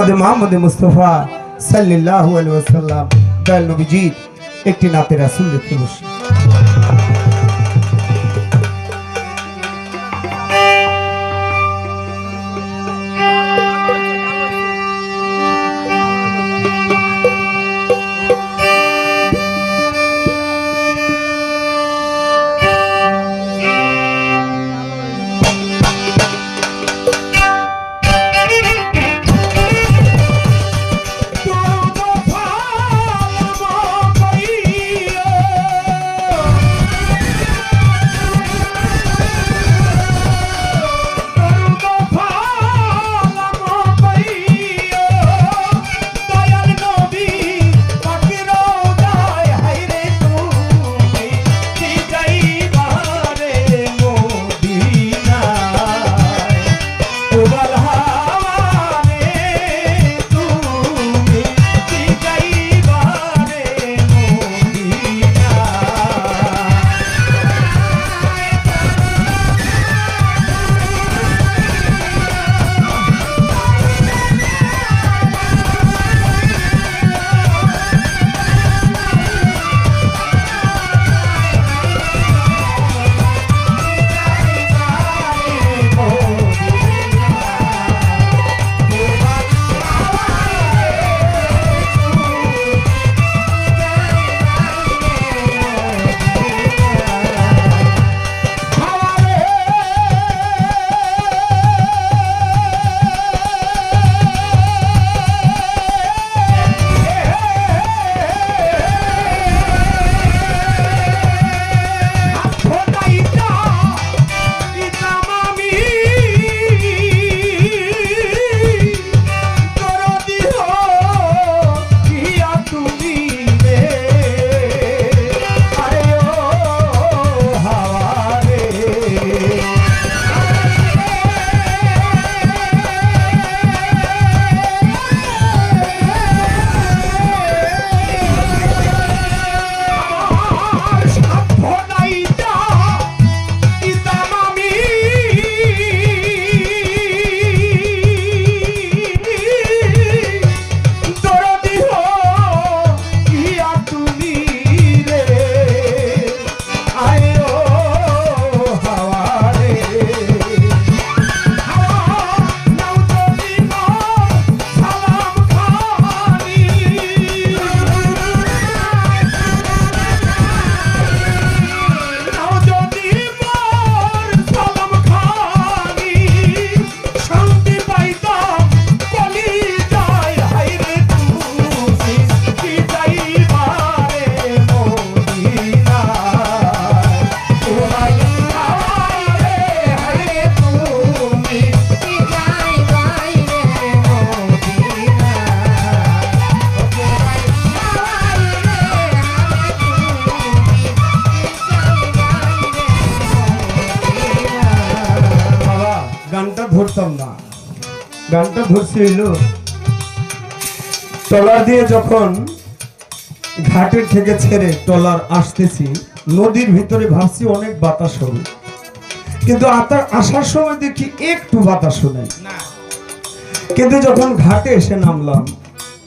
আমাদের মোহাম্মদ মুস্তফা সাল্লাহ আলু ওয়াসাল্লাম দয়াল নবীজির একটি নাতে রাসূল না। গানটা ধরছি হইল টলার দিয়ে যখন ঘাটের থেকে ছেড়ে টলার আসতেছি নদীর ভিতরে ভাবছি অনেক বাতাস হবে কিন্তু আসার সময় দেখি একটু বাতাস নেই কিন্তু যখন ঘাটে এসে নামলাম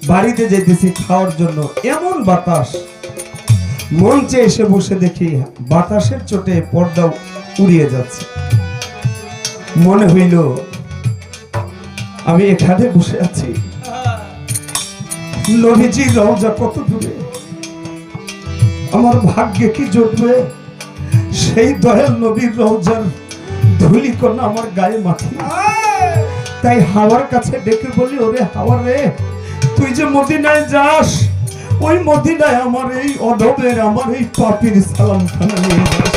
বাড়িতে যেতেছি খাওয়ার জন্য এমন বাতাস। মঞ্চে এসে বসে দেখি বাতাসের চোটে পর্দা উড়িয়ে যাচ্ছে। মনে হইল আমি এখানে বসে আছি। নবীজি রওজা কত দূরে? আমার ভাগ্যে কি জুটবে সেই দয়াল নবীর রওজার ধুলি কণা আমার গায়ে মাখি। তাই হাওয়ার কাছে ডেকে বলি, ওরে হাওয়া রে, তুই যে মদিনায় যাস, ওই মদিনায় আমার এই অধবের আমার এই পাপির সালাম খানা নিয়ে যাস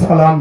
সালাম